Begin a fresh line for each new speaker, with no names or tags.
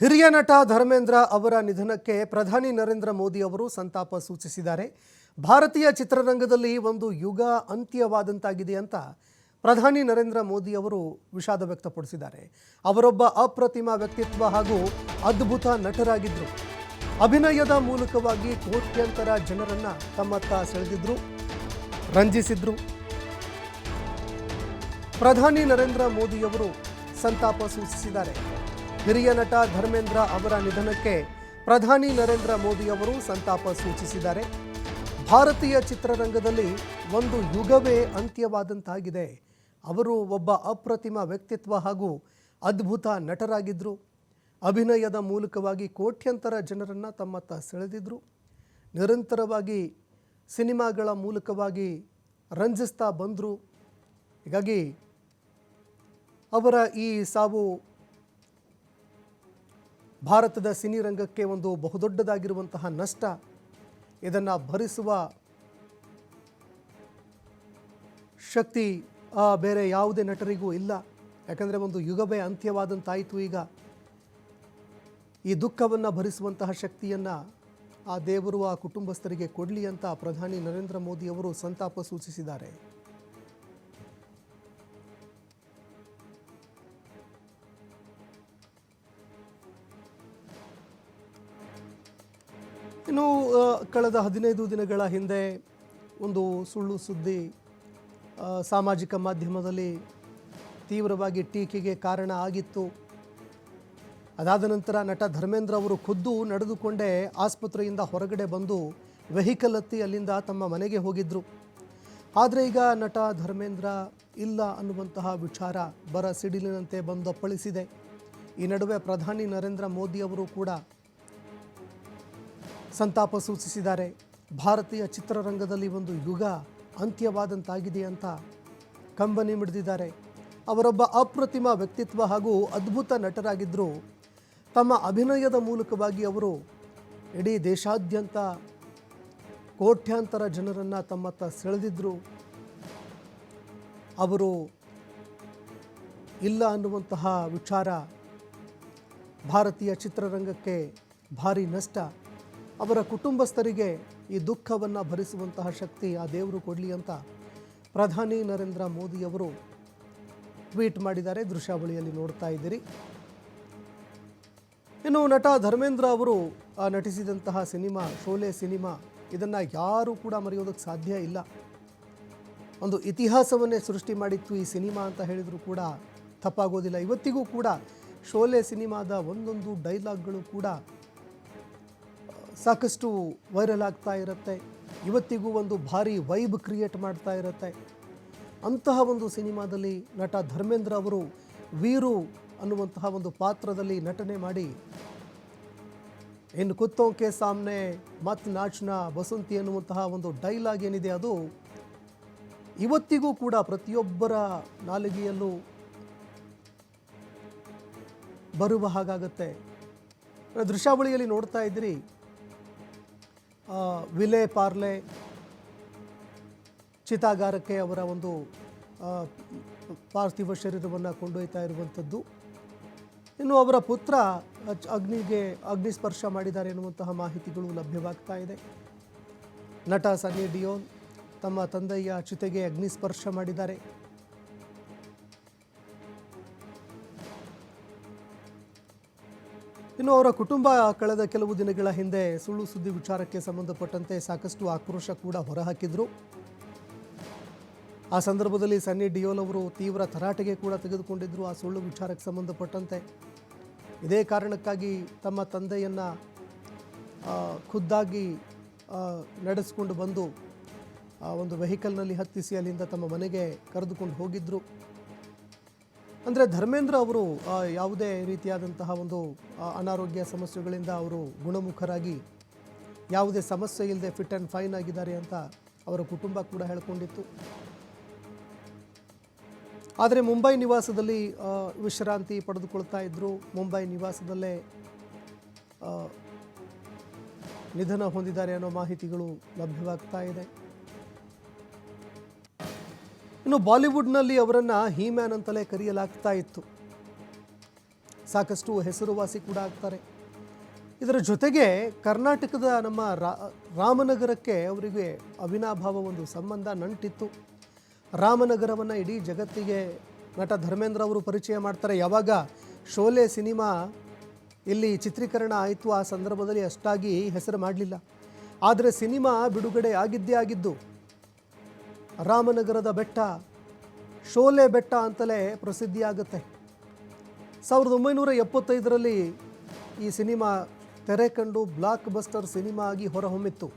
ಹಿರಿಯ ನಟ ಧರ್ಮೇಂದ್ರ ಅವರ ನಿಧನಕ್ಕೆ ಪ್ರಧಾನಿ ನರೇಂದ್ರ ಮೋದಿ ಅವರು ಸಂತಾಪ ಸೂಚಿಸಿದ್ದಾರೆ. ಭಾರತೀಯ ಚಿತ್ರರಂಗದಲ್ಲಿ ಒಂದು ಯುಗ ಅಂತ್ಯವಾದಂತಾಗಿದೆ ಅಂತ ಪ್ರಧಾನಿ ನರೇಂದ್ರ ಮೋದಿ ಅವರು ವಿಷಾದ ವ್ಯಕ್ತಪಡಿಸಿದ್ದಾರೆ. ಅವರೊಬ್ಬ ಅಪ್ರತಿಮ ವ್ಯಕ್ತಿತ್ವ ಹಾಗೂ ಅದ್ಭುತ ನಟರಾಗಿದ್ದರು. ಅಭಿನಯದ ಮೂಲಕವಾಗಿ ಕೋಟ್ಯಂತರ ಜನರನ್ನ ತಮ್ಮತ್ತ ಸೆಳೆದಿದ್ರು, ರಂಜಿಸಿದ್ರು. ಪ್ರಧಾನಿ ನರೇಂದ್ರ ಮೋದಿಯವರು ಸಂತಾಪ ಸೂಚಿಸಿದ್ದಾರೆ. ಹಿರಿಯ ನಟ ಧರ್ಮೇಂದ್ರ ಅವರ ನಿಧನಕ್ಕೆ ಪ್ರಧಾನಿ ನರೇಂದ್ರ ಮೋದಿ ಅವರು ಸಂತಾಪ ಸೂಚಿಸಿದ್ದಾರೆ. ಭಾರತೀಯ ಚಿತ್ರರಂಗದಲ್ಲಿ ಒಂದು ಯುಗವೇ ಅಂತ್ಯವಾದಂತಾಗಿದೆ. ಅವರು ಒಬ್ಬ ಅಪ್ರತಿಮ ವ್ಯಕ್ತಿತ್ವ ಹಾಗೂ ಅದ್ಭುತ ನಟರಾಗಿದ್ದರು ಅಭಿನಯದ ಮೂಲಕವಾಗಿ ಕೋಟ್ಯಂತರ ಜನರನ್ನು ತಮ್ಮತ್ತ ಸೆಳೆದಿದ್ದರು ನಿರಂತರವಾಗಿ ಸಿನಿಮಾಗಳ ಮೂಲಕವಾಗಿ ರಂಜಿಸ್ತಾ ಬಂದರು. ಹೀಗಾಗಿ ಅವರ ಈ ಸಾವು ಭಾರತದ ಸಿನಿರಂಗಕ್ಕೆ ಒಂದು ಬಹುದೊಡ್ಡದಾಗಿರುವಂತಹ ನಷ್ಟ ಇದನ್ನು ಭರಿಸುವ ಶಕ್ತಿ ಬೇರೆ ಯಾವುದೇ ನಟರಿಗೂ ಇಲ್ಲ. ಯಾಕಂದರೆ ಒಂದು ಯುಗವೇ ಅಂತ್ಯವಾದಂತಾಯಿತು ಈಗ. ಈ ದುಃಖವನ್ನು ಭರಿಸುವಂತಹ ಶಕ್ತಿಯನ್ನು ಆ ದೇವರು, ಆ ಕುಟುಂಬಸ್ಥರಿಗೆ ಕೊಡಲಿ ಅಂತ ಪ್ರಧಾನಿ ನರೇಂದ್ರ ಮೋದಿ ಅವರು ಸಂತಾಪ ಸೂಚಿಸಿದ್ದಾರೆ. ಇನ್ನು ಕಳೆದ ಹದಿನೈದು ದಿನಗಳ ಹಿಂದೆ ಒಂದು ಸುಳ್ಳು ಸುದ್ದಿ ಸಾಮಾಜಿಕ ಮಾಧ್ಯಮದಲ್ಲಿ ತೀವ್ರವಾಗಿ ಟೀಕೆಗೆ ಕಾರಣ ಆಗಿತ್ತು. ಅದಾದ ನಂತರ ನಟ ಧರ್ಮೇಂದ್ರ ಅವರು ಖುದ್ದು ನಡೆದುಕೊಂಡೇ ಆಸ್ಪತ್ರೆಯಿಂದ ಹೊರಗಡೆ ಬಂದು ವೆಹಿಕಲ್ ಹತ್ತಿ ಅಲ್ಲಿಂದ ತಮ್ಮ ಮನೆಗೆ ಹೋಗಿದ್ದರು ಆದರೆ ಈಗ ನಟ ಧರ್ಮೇಂದ್ರ ಇಲ್ಲ ಅನ್ನುವಂತಹ ವಿಚಾರ ಬರ ಸಿಡಿಲಿನಂತೆ ಬಂದಪ್ಪಳಿಸಿದೆ. ಈ ನಡುವೆ ಪ್ರಧಾನಿ ನರೇಂದ್ರ ಮೋದಿ ಅವರು ಕೂಡ ಸಂತಾಪ ಸೂಚಿಸಿದ್ದಾರೆ. ಭಾರತೀಯ ಚಿತ್ರರಂಗದಲ್ಲಿ ಒಂದು ಯುಗ ಅಂತ್ಯವಾದಂತಾಗಿದೆ ಅಂತ ಕಂಬನಿ ಮಿಡಿದಿದ್ದಾರೆ. ಅವರೊಬ್ಬ ಅಪ್ರತಿಮ ವ್ಯಕ್ತಿತ್ವ ಹಾಗೂ ಅದ್ಭುತ ನಟರಾಗಿದ್ದರು ತಮ್ಮ ಅಭಿನಯದ ಮೂಲಕವಾಗಿ ಅವರು ಇಡೀ ದೇಶಾದ್ಯಂತ ಕೋಟ್ಯಾಂತರ ಜನರನ್ನು ತಮ್ಮತ್ತ ಸೆಳೆದಿದ್ದರು ಅವರು ಇಲ್ಲ ಅನ್ನುವಂತಹ ವಿಚಾರ ಭಾರತೀಯ ಚಿತ್ರರಂಗಕ್ಕೆ ಭಾರಿ ನಷ್ಟ. ಅವರ ಕುಟುಂಬಸ್ಥರಿಗೆ ಈ ದುಃಖವನ್ನು ಭರಿಸುವಂತಹ ಶಕ್ತಿ ಆ ದೇವರು ಕೊಡಲಿ ಅಂತ ಪ್ರಧಾನಿ ನರೇಂದ್ರ ಮೋದಿಯವರು ಟ್ವೀಟ್ ಮಾಡಿದ್ದಾರೆ. ದೃಶ್ಯಾವಳಿಯಲ್ಲಿ ನೋಡ್ತಾ ಇದ್ದೀರಿ. ಇನ್ನು ನಟ ಧರ್ಮೇಂದ್ರ ಅವರು ನಟಿಸಿದಂತಹ ಸಿನಿಮಾ, ಶೋಲೆ ಸಿನಿಮಾ, ಇದನ್ನು ಯಾರೂ ಕೂಡ ಮರೆಯೋದಕ್ಕೆ ಸಾಧ್ಯ ಇಲ್ಲ. ಒಂದು ಇತಿಹಾಸವನ್ನೇ ಸೃಷ್ಟಿ ಮಾಡಿತ್ತು ಈ ಸಿನಿಮಾ ಅಂತ ಹೇಳಿದರೂ ಕೂಡ ತಪ್ಪಾಗೋದಿಲ್ಲ. ಇವತ್ತಿಗೂ ಕೂಡ ಶೋಲೆ ಸಿನಿಮಾದ ಒಂದೊಂದು ಡೈಲಾಗ್ಗಳು ಕೂಡ ಸಾಕಷ್ಟು ವೈರಲ್ ಆಗ್ತಾ ಇರುತ್ತೆ. ಇವತ್ತಿಗೂ ಒಂದು ಭಾರಿ ವೈಬ್ ಕ್ರಿಯೇಟ್ ಮಾಡ್ತಾ ಇರುತ್ತೆ. ಅಂತಹ ಒಂದು ಸಿನಿಮಾದಲ್ಲಿ ನಟ ಧರ್ಮೇಂದ್ರ ಅವರು ವೀರು ಅನ್ನುವಂತಹ ಒಂದು ಪಾತ್ರದಲ್ಲಿ ನಟನೆ ಮಾಡಿ ಇನ್ನು ಕುತ್ತೋಂಕೆ ಸಾಮ್ನೆ ಮತ್ ನಾಚ್ನ ಬಸಂತಿ ಅನ್ನುವಂತಹ ಒಂದು ಡೈಲಾಗ್ ಏನಿದೆ ಅದು ಇವತ್ತಿಗೂ ಕೂಡ ಪ್ರತಿಯೊಬ್ಬರ ನಾಲಿಗೆಯಲ್ಲೂ ಬರುವ ಹಾಗಾಗತ್ತೆ. ದೃಶ್ಯಾವಳಿಯಲ್ಲಿ ನೋಡ್ತಾ ಇದ್ದೀರಿ ಆ, ವಿಲೆ ಪಾರ್ಲೆ ಚಿತಾಗಾರಕ್ಕೆ ಅವರ ಒಂದು ಪಾರ್ಥಿವ ಶರೀರವನ್ನು ಕೊಂಡೊಯ್ತಾ ಇರುವಂಥದ್ದು. ಇನ್ನು ಅವರ ಪುತ್ರ ಅಗ್ನಿಗೆ ಅಗ್ನಿಸ್ಪರ್ಶ ಮಾಡಿದ್ದಾರೆ ಎನ್ನುವಂತಹ ಮಾಹಿತಿಗಳು ಲಭ್ಯವಾಗ್ತಾ ಇದೆ. ನಟ ಸನ್ನಿ ಡಿಯೋನ್ ತಮ್ಮ ತಂದೆಯ ಚಿತೆಗೆ ಅಗ್ನಿಸ್ಪರ್ಶ ಮಾಡಿದ್ದಾರೆ. ಇನ್ನು ಅವರ ಕುಟುಂಬ ಕಳೆದ ಕೆಲವು ದಿನಗಳ ಹಿಂದೆ ಸುಳ್ಳು ಸುದ್ದಿ ವಿಚಾರಕ್ಕೆ ಸಂಬಂಧಪಟ್ಟಂತೆ ಸಾಕಷ್ಟು ಆಕ್ರೋಶ ಕೂಡ ಹೊರಹಾಕಿದ್ರು. ಆ ಸಂದರ್ಭದಲ್ಲಿ ಸನ್ನಿ ಡಿಯೋಲ್ ಅವರು ತೀವ್ರ ತರಾಟೆಗೆ ಕೂಡ ತೆಗೆದುಕೊಂಡಿದ್ರು ಆ ಸುಳ್ಳು ವಿಚಾರಕ್ಕೆ ಸಂಬಂಧಪಟ್ಟಂತೆ. ಇದೇ ಕಾರಣಕ್ಕಾಗಿ ತಮ್ಮ ತಂದೆಯನ್ನು ಖುದ್ದಾಗಿ ನಡೆಸಿಕೊಂಡು ಬಂದು ಒಂದು ವೆಹಿಕಲ್ನಲ್ಲಿ ಹತ್ತಿಸಿ ಅಲ್ಲಿಂದ ತಮ್ಮ ಮನೆಗೆ ಕರೆದುಕೊಂಡು ಹೋಗಿದ್ದರು ಅಂದರೆ ಧರ್ಮೇಂದ್ರ ಅವರು ಯಾವುದೇ ರೀತಿಯಾದಂತಹ ಒಂದು ಅನಾರೋಗ್ಯ ಸಮಸ್ಯೆಗಳಿಂದ ಅವರು ಗುಣಮುಖರಾಗಿ ಯಾವುದೇ ಸಮಸ್ಯೆ ಇಲ್ಲದೆ ಫಿಟ್ ಆ್ಯಂಡ್ ಫೈನ್ ಆಗಿದ್ದಾರೆ ಅಂತ ಅವರ ಕುಟುಂಬ ಕೂಡ ಹೇಳ್ಕೊಂಡಿತ್ತು. ಆದರೆ ಮುಂಬೈ ನಿವಾಸದಲ್ಲಿ ವಿಶ್ರಾಂತಿ ಪಡೆದುಕೊಳ್ತಾ ಇದ್ದರು ಮುಂಬೈ ನಿವಾಸದಲ್ಲೇ ನಿಧನ ಹೊಂದಿದ್ದಾರೆ ಅನ್ನೋ ಮಾಹಿತಿಗಳು ಲಭ್ಯವಾಗ್ತಾ ಇದೆ. ಇನ್ನು ಬಾಲಿವುಡ್ನಲ್ಲಿ ಅವರನ್ನು ಹೀಮ್ಯಾನ್ ಅಂತಲೇ ಕರೆಯಲಾಗ್ತಾ ಇತ್ತು. ಸಾಕಷ್ಟು ಹೆಸರುವಾಸಿ ಕೂಡ ಆಗ್ತಾರೆ. ಇದರ ಜೊತೆಗೆ ಕರ್ನಾಟಕದ ನಮ್ಮ ರಾಮನಗರಕ್ಕೆ ಅವರಿಗೆ ಅವಿನಾಭಾವ ಒಂದು ಸಂಬಂಧ ನಂಟಿತ್ತು. ರಾಮನಗರವನ್ನು ಇಡೀ ಜಗತ್ತಿಗೆ ನಟ ಧರ್ಮೇಂದ್ರ ಅವರು ಪರಿಚಯ ಮಾಡ್ತಾರೆ. ಯಾವಾಗ ಶೋಲೆ ಸಿನಿಮಾ ಇಲ್ಲಿ ಚಿತ್ರೀಕರಣ ಆಯಿತು, ಆ ಸಂದರ್ಭದಲ್ಲಿ ಅಷ್ಟಾಗಿ ಹೆಸರು ಮಾಡಲಿಲ್ಲ. ಆದರೆ ಸಿನಿಮಾ ಬಿಡುಗಡೆ ಆಗಿದ್ದೇ ಆಗಿದ್ದು ರಾಮನಗರದ ಬೆಟ್ಟ, ಶೋಲೆ ಬೆಟ್ಟ ಅಂತಲೇ ಪ್ರಸಿದ್ಧಿಯಾಗುತ್ತೆ. ಸಾವಿರದ ಒಂಬೈನೂರ ಎಪ್ಪತ್ತೈದರಲ್ಲಿ ಈ ಸಿನಿಮಾ ತೆರೆ ಕಂಡು ಬ್ಲಾಕ್ ಬಸ್ಟರ್ ಸಿನಿಮಾ ಆಗಿ ಹೊರಹೊಮ್ಮಿತ್ತು.